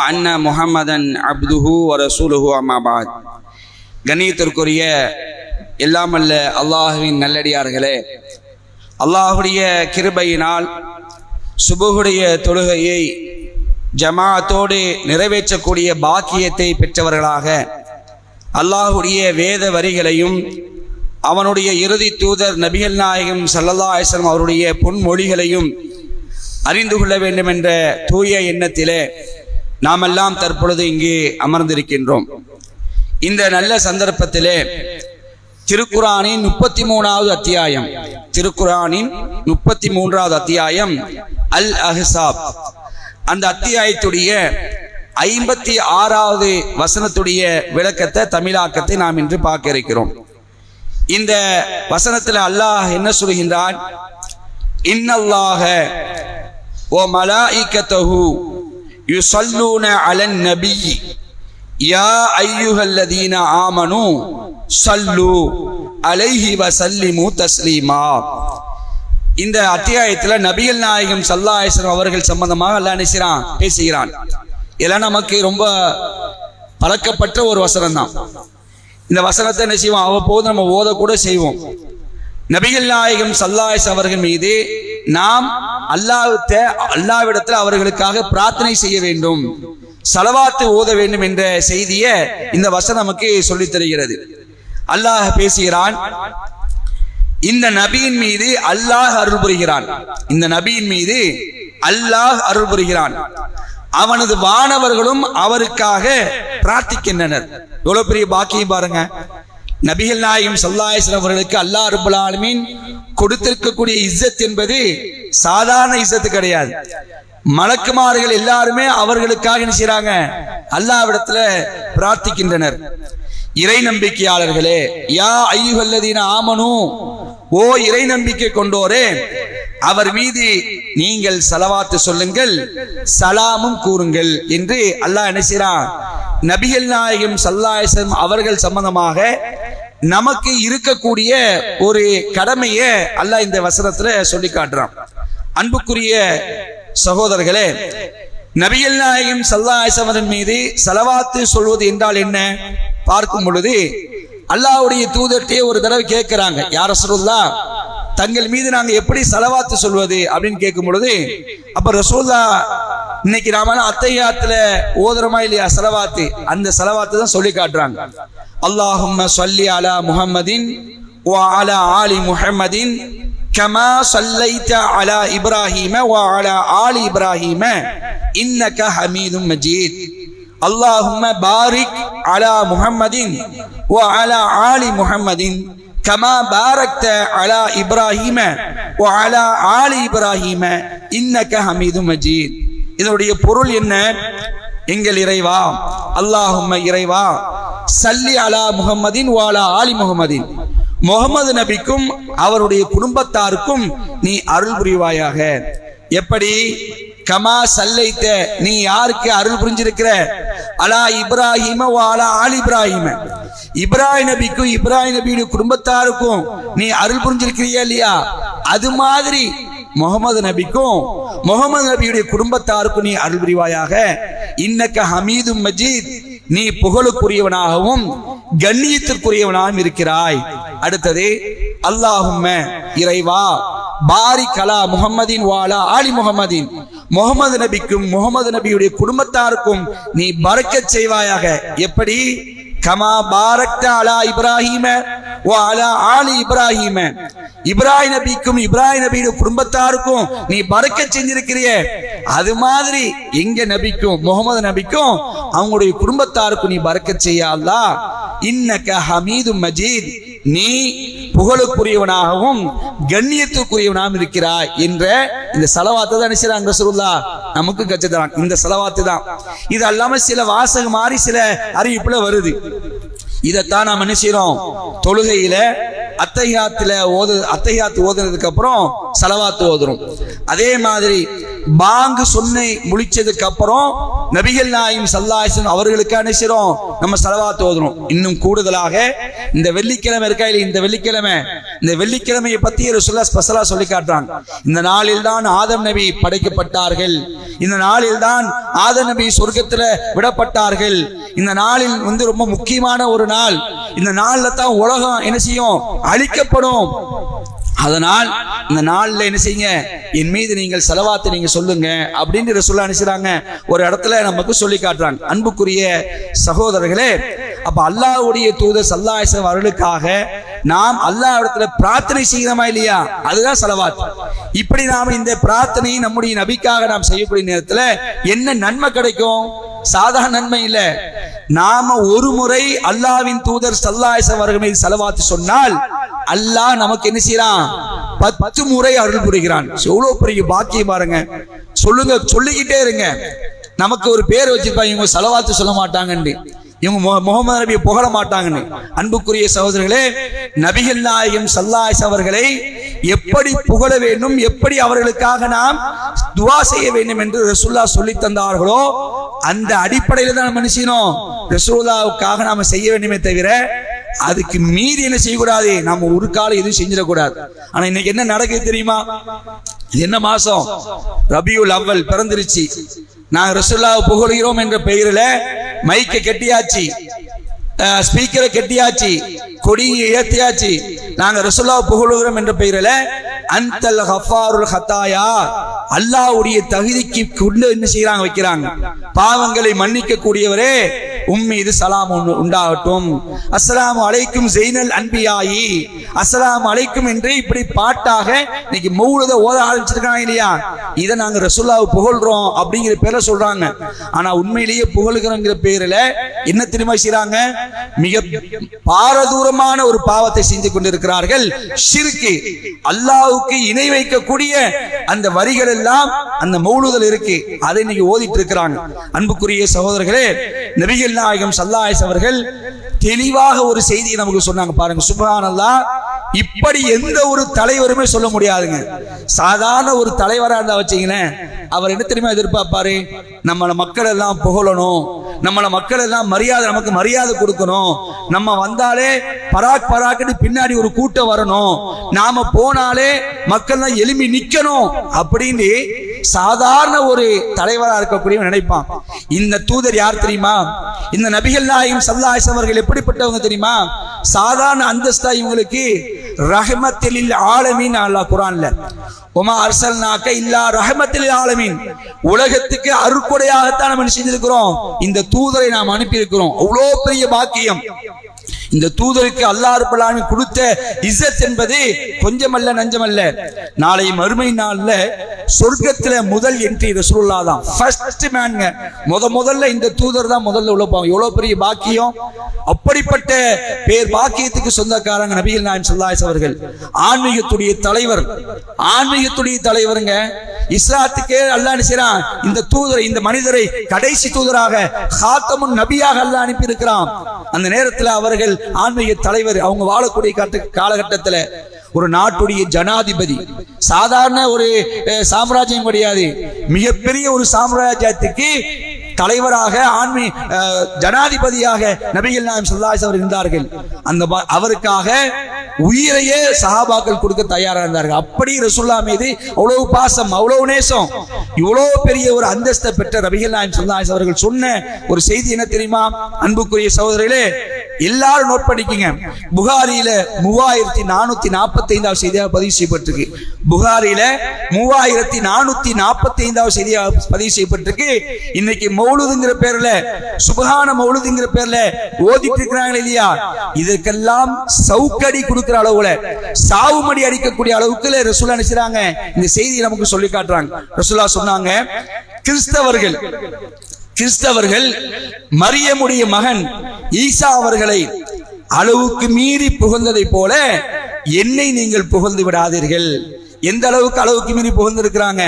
அன்ன முகமதன் அப்துஹு ரசூலுஹு அம்மாபாத் கணியத்திற்குரிய எல்லாமல்ல அல்லாஹுவின் நல்லடியார்களே அல்லாஹுடைய கிருபையினால் சுபுகுடைய தொழுகையை ஜமாத்தோடு நிறைவேற்றக்கூடிய பாக்கியத்தை பெற்றவர்களாக அல்லாஹுடைய வேத வரிகளையும் அவனுடைய இறுதி தூதர் நபிகள் நாயகம் சல்லல்லா அலிஸ்லாம் அவருடைய பொன்மொழிகளையும் அறிந்து கொள்ள வேண்டும் என்ற தூய எண்ணத்திலே நாமெல்லாம் தற்பொழுது இங்கே அமர்ந்திருக்கின்றோம். இந்த நல்ல சந்தர்ப்பத்திலே திருக்குரானின் முப்பத்தி மூணாவது அத்தியாயம் திருக்குரானின் முப்பத்தி மூன்றாவது அத்தியாயம் அல் அஹ்சாப். அந்த அத்தியாயத்துடைய ஐம்பத்தி ஆறாவது வசனத்துடைய விளக்கத்தை தமிழாக்கத்தை நாம் இன்று பார்க்க இருக்கிறோம். இந்த வசனத்தில் அல்லாஹ் என்ன சொல்கின்றான்? இன்னல்லாக ஓ மலாஇக்கத்தஹு யுசல்லூன அலன் நபி. யா ஐயுஹல்லதீன ஆமனு சல்லு அலைஹி வசல்லிமு தஸ்லீமா. இந்த அத்தியாயத்தில் நபிகள் நாயகம் சல்லாஹேஸ்வரம் அவர்கள் சம்பந்தமாக அல்லாஹ் நினைச்சான் பேசுகிறான். இதெல்லாம் நமக்கு ரொம்ப பழக்கப்பட்ட ஒரு வசனம் தான் இந்த வசனத்தை என்ன செய்வோம்? அவ்வப்போது நம்ம ஓதக்கூட செய்வோம். நபிகள் நாயகம் சல்லாஹ் அவர்கள் மீது நாம் அல்லாஹ்விட்ட அல்லாவிடத்தில் அவர்களுக்காக பிரார்த்தனை செய்ய வேண்டும். சலவாத்து ஓத வேண்டும் என்ற செய்தியை இந்த வசனம் நமக்கு சொல்லித் தருகிறது. அல்லாஹ் பேசுகிறான் இந்த நபியின் மீது அல்லாஹ் அருள் புரிகிறான். இந்த நபியின் மீது அல்லாஹ் அருள் புரிகிறான். அவனது வானவர்களும் அவருக்காக பிரார்த்திக்கின்றனர். எவ்வளவு பெரிய பாக்கியம் பாருங்க. நபிகள் நாயகம் சல்லாஹ் அவர்களுக்கு அல்லாஹ் அருபுல் கொடுத்திருக்கக்கூடிய இஸ்ஸத் என்பது சாதாரண இசத்து கிடையாது. மலக்குமார்கள் எல்லாருமே அவர்களுக்காக என்ன செய்றாங்க? அல்லாவிடத்துல பிரார்த்திக்கின்றனர். இறை நம்பிக்கையாளர்களே யா ஐயுகல்லதீன ஆமனு ஓ இறை நம்பிக்கை கொண்டோரே அவர் மீது நீங்கள் சலவாத்து சொல்லுங்கள் சலாமும் கூறுங்கள் என்று அல்லாஹ் என்ன செய்றான்? நபிகள் நாயகம் சல்லாயசம் அவர்கள் சம்பந்தமாக நமக்கு இருக்கக்கூடிய ஒரு கடமையை அல்லாஹ் இந்த வசனத்துல சொல்லி காட்டுறான். அன்புக்குரிய சகோதரர்களே நபியல் நாயகம் சல்லாயசவரின் மீது செலவாத்து சொல்வது என்றால் என்ன? பார்க்கும் பொழுது அல்லாவுடைய தூதர்கிட்டே ஒரு தடவை கேட்கிறாங்க யார சொல்லா தங்கள் மீது நாங்கள் எப்படி செலவாத்து சொல்வது? அப்படின்னு கேட்கும் பொழுது அப்ப ரசூல்லா இன்னைக்கு நாம அத்தையாத்துல ஓதுறமா இல்லையா செலவாத்து? அந்த செலவாத்து தான் சொல்லி காட்டுறாங்க. அல்லாஹும் சொல்லி அலா ஆலி முஹம்மதின் கமா சல்லைத்த அலா இப்ராஹிம வா அலா ஆல் இப்ராஹிம இன்னக ஹமீதும் மஜீத் அல்லாஹும பாரிக் அலா முஹம்மதின் ஓ அலா ஆலி முஹம்மதின் கமா பாரக்த அலா இப்ராஹிம ஓ அலா ஆலி இப்ராஹிம இன்னக ஹமீது மஜீத் இதனுடைய பொருள் என்ன? எங்கள் இறைவா அல்லாஹும்ம இறைவா சல்லி அலா முஹம்மதின் ஓ அலா ஆலி முஹம்மதின் முகமது நபிக்கும் அவருடைய குடும்பத்தாருக்கும் நீ அருள் புரிவாயாக. எப்படி? கமா சல்லைத்த நீ யாருக்கு அருள் புரிஞ்சிருக்கிற? அலா இப்ராஹிம வாலா ஆல் இப்ராஹிம. இப்ராஹிம் நபிக்கும் இப்ராஹிம் நபியுடைய குடும்பத்தாருக்கும் நீ அருள் புரிஞ்சிருக்கிறியா இல்லையா? அது மாதிரி முகமது நபிக்கும் முகமது நபியுடைய குடும்பத்தாருக்கும் நீ அருள் புரிவாயாக. இன்னக்க ஹமீது மஜீத் நீ புகழுக்குரியவனாகவும் கண்ணியத்திற்குரியவனாகவும் இருக்கிறாய். அடுத்தது அல்லாஹும் இறைவா பாரி கலா முகமதின் வாலா ஆலி முகமதின் முகமது நபிக்கும் முகமது நபியுடைய குடும்பத்தாருக்கும் நீ பறக்க செய்வாயாக. எப்படி? கமா பாரக்த அலா இப்ராஹிம ஆலி இப்ராஹிம. இப்ராஹிம் நபிக்கும் இப்ராஹிம் நபியுடைய குடும்பத்தாருக்கும் நீ பறக்க செஞ்சிருக்கிறிய. அது மாதிரி எங்க நபிக்கும் முகமது நபிக்கும் அவங்களுடைய குடும்பத்தாருக்கும் நீ பறக்க செய்யாதா இன்னக்க ஹமீது மஜீத். நீ புகழுக்குரியவனாகவும் கண்ணியத்துக்குரியவனாகவும் இருக்கிறாய் என்ற இந்த செலவாத்தை தான் நினைச்சாங்க நமக்கு கச்சதான் இந்த செலவாத்து தான். இது அல்லாம சில வாசகம் மாறி சில அறிவிப்புல வருது. இதைத்தான் நாம் என்ன செய்யறோம் தொழுகையில அத்தையாத்துல ஓது அத்தையாத்து ஓதுனதுக்கு அப்புறம் செலவாத்து ஓதுறோம். அதே மாதிரி பாங்கு சொன்னை முடிச்சதுக்கு அப்புறம் நபிகள் நாயும் சல்லாசன் அவர்களுக்கு அனுசரம் நம்ம செலவாத்து ஓதுறோம். இன்னும் கூடுதலாக இந்த வெள்ளிக்கிழமை இருக்கா இல்லை இந்த வெள்ளிக்கிழமை. இந்த வெள்ளிக்கிழமையை பத்தி சொல்ல ஸ்பெஷலா சொல்லி காட்டுறாங்க. இந்த நாளில் தான் ஆதம் நபி படைக்கப்பட்டார்கள். இந்த நாளில் தான் ஆதம் நபி விடப்பட்டார்கள். இந்த நாளில் வந்து ரொம்ப முக்கியமான ஒரு நாள். இந்த நாளில் தான் உலகம் என்ன செய்யும்? அழிக்கப்படும். அதனால் இந்த நாளில் என்ன செய்யுங்க? என் மீது நீங்கள் செலவாத்து நீங்க சொல்லுங்க அப்படின்னு சொல்ல நினைச்சாங்க ஒரு இடத்துல நமக்கு சொல்லி காட்டுறாங்க. அன்புக்குரிய சகோதரர்களே அப்ப அல்லாஹ்வுடைய தூதர் சல்லாஹம் அவர்களுக்காக நாம் அல்லாஹ் இடத்துல பிரார்த்தனை செய்கிறோமா இல்லையா? அதுதான் செலவாத். இப்படி நாம் இந்த பிரார்த்தனையை நம்முடைய நபிக்காக நாம் செய்யக்கூடிய நேரத்துல என்ன நன்மை கிடைக்கும்? சாதாரண நன்மை இல்ல. நாம ஒரு முறை அல்லாவின் தூதர் சல்லாஹம் அவர்கள் செலவாத்து சொன்னால் அல்லாஹ் நமக்கு என்ன செய்யறான்? பத்து முறை அருள் புரிகிறான். எவ்வளவு பெரிய பாக்கியம் பாருங்க. சொல்லுங்க சொல்லிக்கிட்டே இருங்க. நமக்கு ஒரு பேர் வச்சிருப்பாங்க இவங்க செலவாத்து சொல்ல மாட்டாங்கன்னு. இவங்க முகமது நபியை புகழ மாட்டாங்கன்னு. அன்புக்குரிய சகோதரர்களே நபிகள் நாயகம் சல்லாஸ் அவர்களை எப்படி புகழ வேண்டும் எப்படி அவர்களுக்காக நாம் துவா செய்ய வேண்டும் என்று ரசூல்லா சொல்லி தந்தார்களோ அந்த அடிப்படையில் தான் நம்ம என்ன ரசூல்லாவுக்காக நாம செய்ய வேண்டுமே தவிர அதுக்கு மீறி என்ன செய்யக்கூடாது? நம்ம ஒரு காலம் எதுவும் செஞ்சிடக்கூடாது. ஆனா இன்னைக்கு என்ன நடக்குது தெரியுமா? இது என்ன மாசம்? ரபியுல் அவ்வல் பிறந்துருச்சு. நாங்கள் ரசூல்லாவை புகழ்கிறோம் என்ற பெயரில் மைக்க கெட்டியாச்சு. ஸ்பீக்கரை கெட்டியாச்சு. கொடியை ஏத்தியாச்சு. நாங்க ரசூல்லாவை புகழுகிறோம் என்ற பெயரில் அந்தல் ஹஃபாருல் ஹத்தாயா அல்லாஹ்வுடைய தகுதிக்கு கொண்டு என்ன செய்யறாங்க வைக்கிறாங்க. பாவங்களை மன்னிக்க கூடியவரே உம்மீது சலாம் உண்டாகட்டும். அஸ்லாம் அலைக்கும் ஜெய்னல் அன்பியாயி. அஸ்லாம் அலைக்கும் என்று இப்படி பாட்டாக இன்னைக்கு மௌலத ஓத ஆரம்பிச்சிருக்காங்க இல்லையா? இதை நாங்க ரசூல்லாவை புகழ்றோம் அப்படிங்கிற பேர்ல சொல்றாங்க. ஆனா உண்மையிலேயே புகழுகிறோங்கிற பேர்ல என்ன தெரியுமா செய்யறாங்க மிக பாரதூரமான ஒரு பாவத்தை செஞ்சு கொண்டிருக்கிறார்கள். ஷிர்கு அல்லாவுக்கு இணை வைக்கக்கூடிய அந்த வரிகள் எல்லாம் அந்த மௌலுதல் இருக்கு. அதை இன்னைக்கு ஓதிட்டு இருக்கிறாங்க. அன்புக்குரிய சகோதரர்களே நபிகள் நாயகம் சல்லாயஸ் அவர்கள் தெளிவாக ஒரு செய்தியை நமக்கு சொன்னாங்க பாருங்க. சுபகானல்லா இப்படி எந்த ஒரு தலைவருமே சொல்ல முடியாதுங்க. சாதாரண ஒரு தலைவரா இருந்தா வச்சீங்களேன் அவர் என்ன தெரியுமா எதிர்பார்ப்பாரு? நம்மள மக்கள் எல்லாம் புகழணும். நம்மள மக்கள் எல்லாம் மரியாதை நமக்கு மரியாதை கொடுக்கணும். நம்ம வந்தாலே பராக் பராக்குன்னு பின்னாடி ஒரு கூட்டம் வரணும். நாம போனாலே மக்கள்லாம் எலும்பி நிக்கணும். அப்படின்னு சாதாரண ஒரு தலைவரா இருக்கக்கூடிய நினைப்பான். இந்த தூதர் யார் தெரியுமா? இந்த நபிகள் நாயகம் சல்லாஹ் அவர்கள் எப்படிப்பட்டவங்க தெரியுமா? சாதாரண அந்தஸ்தா இவங்களுக்கு ரஹமத்தில் ஆலமீன் அல்லாஹ் குரான்ல உமா அர்சல்னாக்க இல்லா ரஹமத்தில் ஆலமீன். உலகத்துக்கு அருக்குடையாகத்தான் நம்ம செஞ்சிருக்கிறோம்? இந்த தூதரை நாம் அனுப்பி இருக்கிறோம் அவ்வளோ பெரிய பாக்கியம். இந்த தூதருக்கு அல்லாஹ் ரப்பல் கொடுத்த இஸ்ஸத் என்பது கொஞ்சமல்ல நஞ்சமல்ல. நாளை மறுமை நாள்ல சொர்க்கத்துல முதல் என்ட்ரி ரசூல்லா தான். ஃபர்ஸ்ட் மேன்ங்க முத முதல்ல இந்த தூதர் தான் முதல்ல உள்ள போவாங்க எவ்வளவு பெரிய பாக்கியம்? அப்படிப்பட்ட பேர் பாக்கியத்துக்கு சொந்தக்காரங்க நபிகள் நாயன் ஸல்லல்லாஹு அவர்கள். ஆன்மீகத்துடைய தலைவர். ஆன்மீகத்துடைய தலைவருங்க. இஸ்லாத்துக்கே அல்லாஹ் நினைச்சான் இந்த தூதரை இந்த மனிதரை கடைசி தூதராக ஹாத்தமுன் நபியாக அல்லாஹ் அனுப்பி இருக்கிறான் அந்த நேரத்துல அவர்கள் ஆன்மீக தலைவர் அவங்க வாழக்கூடிய காட்டு- காலகட்டத்துல ஒரு நாட்டுடைய ஜனாதிபதி சாதாரண ஒரு அஹ், சாம்ராஜ்யம் கிடையாது. மிகப்பெரிய ஒரு சாம்ராஜ்யத்துக்கு தலைவராக ஆன்மீ ஜனாதிபதியாக நபிகள் நாயம் சொல்லாஸ் அவர் இருந்தார்கள். அந்த அவருக்காக உயிரையே சஹாபாக்கள் கொடுக்க தயாரா இருந்தார்கள். அப்படி ரசுல்லா மீது அவ்வளவு பாசம் அவ்வளவு நேசம் இவ்வளவு பெரிய ஒரு அந்தஸ்தை பெற்ற ரவிகள் நாயம் சொல்லாஸ் அவர்கள் சொன்ன ஒரு செய்தி என்ன தெரியுமா? அன்புக்குரிய சகோதரிகளே எல்லாரும் நோட் பண்ணிக்கங்க. புகாரியில மூவாயிரத்தி நானூத்தி நாற்பத்தி ஐந்தாவது செய்தியாக பதிவு செய்யப்பட்டிருக்கு. புகாரில மூவாயிரத்தி நானூத்தி நாற்பத்தி ஐந்தாவது செய்தியாக பதிவு செய்யப்பட்டிருக்கு. இன்னைக்கு மௌலுதுங்கிற பேர்ல சுபகான மௌலுதுங்கிற பேர்ல ஓதிட்டு இருக்கிறாங்க இல்லையா? இதற்கெல்லாம் சவுக்கடி இருக்கிற அளவுல சாவுமடி அடிக்கக்கூடிய அளவுக்கு ரசூலா நினைச்சாங்க இந்த செய்தி நமக்கு சொல்லி காட்டுறாங்க. ரசூலா சொன்னாங்க கிறிஸ்தவர்கள் கிறிஸ்தவர்கள் மரியமுடைய மகன் ஈசா அவர்களை அளவுக்கு மீறி புகழ்ந்ததை போல என்னை நீங்கள் புகழ்ந்து விடாதீர்கள். எந்த அளவுக்கு அளவுக்கு மீறி புகழ்ந்து இருக்கிறாங்க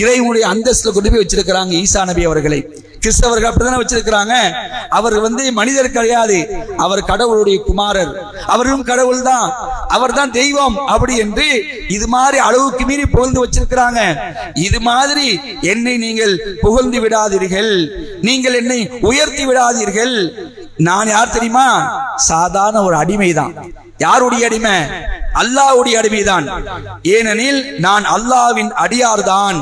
இறைவனுடைய அந்தஸ்துல கொண்டு போய் வச்சிருக்கிறாங்க ஈசா நபி அவர்களை. கிறிஸ்தவர்கள் அப்படித்தானே வச்சிருக்கிறாங்க? அவர் வந்து மனிதர் கிடையாது. அவர் கடவுளுடைய குமாரர். அவரும் கடவுள் தான் அவர் தான் தெய்வம் அப்படி என்று இது மாதிரி அளவுக்கு மீறி புகழ்ந்து வச்சிருக்கிறாங்க. இது மாதிரி என்னை நீங்கள் புகழ்ந்து விடாதீர்கள். நீங்கள் என்னை உயர்த்தி விடாதீர்கள். நான் யார் தெரியுமா? சாதாரண ஒரு அடிமைதான். யாருடைய அடிமை? அல்லாஹ்வுடைய அடிமைதான். ஏனெனில் நான் அல்லாவின் அடியார் தான்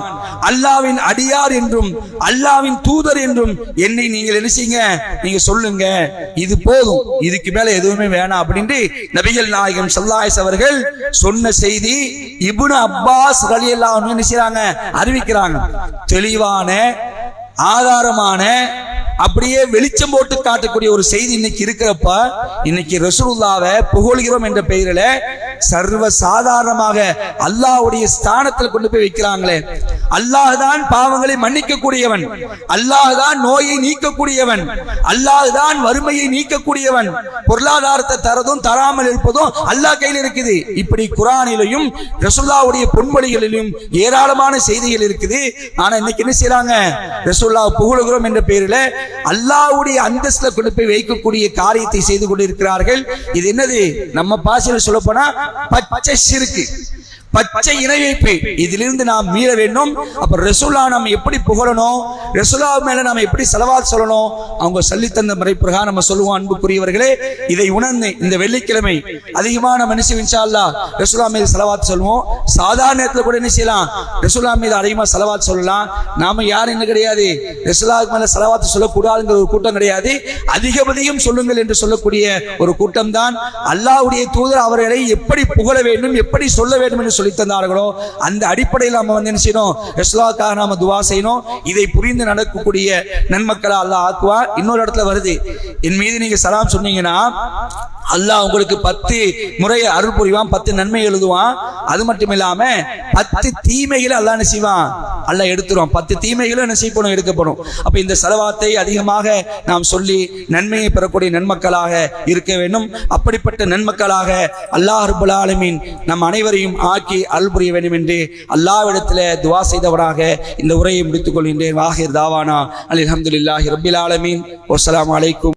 அல்லாவின் அடியார் என்றும் அல்லாவின் தூதர் என்றும் என்னை நீங்கள் என்ன செய்யுங்க? நீங்க சொல்லுங்க. இது போதும். இதுக்கு மேல எதுவுமே வேணாம் அப்படின்ட்டு நபிகள் நாயகம் சல்லாயஸ் அவர்கள் சொன்ன செய்தி இப்னு அப்பாஸ் ரலியல்லாஹு என்ன செய்றாங்க? அறிவிக்கிறாங்க. தெளிவான ஆதாரமான அப்படியே வெளிச்சம் போட்டு காட்டக்கூடிய ஒரு செய்தி இன்னைக்கு இருக்கிறப்ப இன்னைக்கு ரசூல்லாவை புகழ்கிறோம் என்ற பெயரில சர்வ சாதாரணமாக அல்லாஹ்வுடைய ஸ்தானத்தில் கொண்டு போய் வைக்கிறாங்களே. அல்லாஹ் தான் பாவங்களை மன்னிக்க கூடியவன் அல்லாஹ் தான் நோயை நீக்கக்கூடியவன். அல்லாஹ் தான் வறுமையை நீக்கக்கூடியவன். பொருளாதாரத்தை தரதும் தராமல் இருப்பதும் அல்லாஹ் கையில் இருக்குது. இப்படி குரானிலையும் ரசுல்லாவுடைய பொன்மொழிகளிலும் ஏராளமான செய்திகள் இருக்குது. ஆனா இன்னைக்கு என்ன செய்யறாங்க ரசுல்லா புகழுகிறோம் என்ற பெயரில் அல்லாஹ்வுடைய அந்தஸ்துல கொண்டு போய் வைக்கக்கூடிய காரியத்தை செய்து கொண்டிருக்கிறார்கள். இது என்னது? நம்ம பாசையில் சொல்லப்போனா போனா பச்சை சிறுக்கு. பச்சை இணை வைப்பு இதிலிருந்து நாம் மீற வேண்டும். அப்ப ரசூல்லா நம்ம எப்படி புகழணும்? ரசூல்லா மேல நாம் எப்படி செலவால் சொல்லணும்? அவங்க சொல்லித்தந்த முறை பிரகாரம் நம்ம சொல்லுவோம் அன்புக்குரியவர்களே. இதை உணர்ந்து இந்த வெள்ளிக்கிழமை அதிகமான மனுஷன் என்ன செய்வோம் அல்லாஹ் மீது செலவாத் சொல்லுவோம். சாதாரண நேரத்தில் கூட என்ன செய்யலாம்? ரசூல்லா மீது அதிகமா செலவாத் சொல்லலாம். நாம யாரும் என்ன கிடையாது? ரசூலாவுக்கு மேல செலவாத்து சொல்லக்கூடாதுங்கிற ஒரு கூட்டம் கிடையாது. அதிகபதியும் சொல்லுங்கள் என்று சொல்லக்கூடிய ஒரு கூட்டம் தான் அல்லாஹ்வுடைய தூதர் அவர்களை எப்படி புகழ வேண்டும் எப்படி சொல்ல வேண்டும் என்று சொல்லி தந்தார்களோ அந்த அடிப்படையில் நம்ம வந்து என்ன செய்யணும்? ரசூலாவுக்காக நாம துவா செய்யணும். இதை புரிந்து நடக்கக்கூடிய நன்மக்களா அல்லாஹ் ஆக்குவா. இன்னொரு இடத்துல வருது. என் மீது நீங்க சலாம் சொன்னீங்கன்னா அல்லாஹ் உங்களுக்கு பத்து முறை அருள் புரிவான் பத்து நன்மை எழுதுவான். அது மட்டும் இல்லாம பத்து தீமைகளை அல்லாஹ் என்ன செய்வான்? அல்லாஹ் எடுத்துருவான். பத்து தீமைகளும் என்ன செய்யப்படும்? எடுக்கப்படும். அப்ப இந்த செலவாத்தை அதிகமாக நாம் சொல்லி நன்மையை பெறக்கூடிய நன்மக்களாக இருக்க வேண்டும். அப்படிப்பட்ட நன்மக்களாக அல்லாஹ் ரபுல் ஆலமீன் நம் அனைவரையும் ஆக்கி அருள் புரிய வேண்டும் என்று அல்லாவிடத்தில் துவா செய்தவராக இந்த உரையை முடித்துக் கொள்கின்றேன். வாஹிர் தாவானா. அலி அஹமதுல்லாஹி ரபில் ஆலமீன். வஸ்ஸலாமு அலைக்கும்.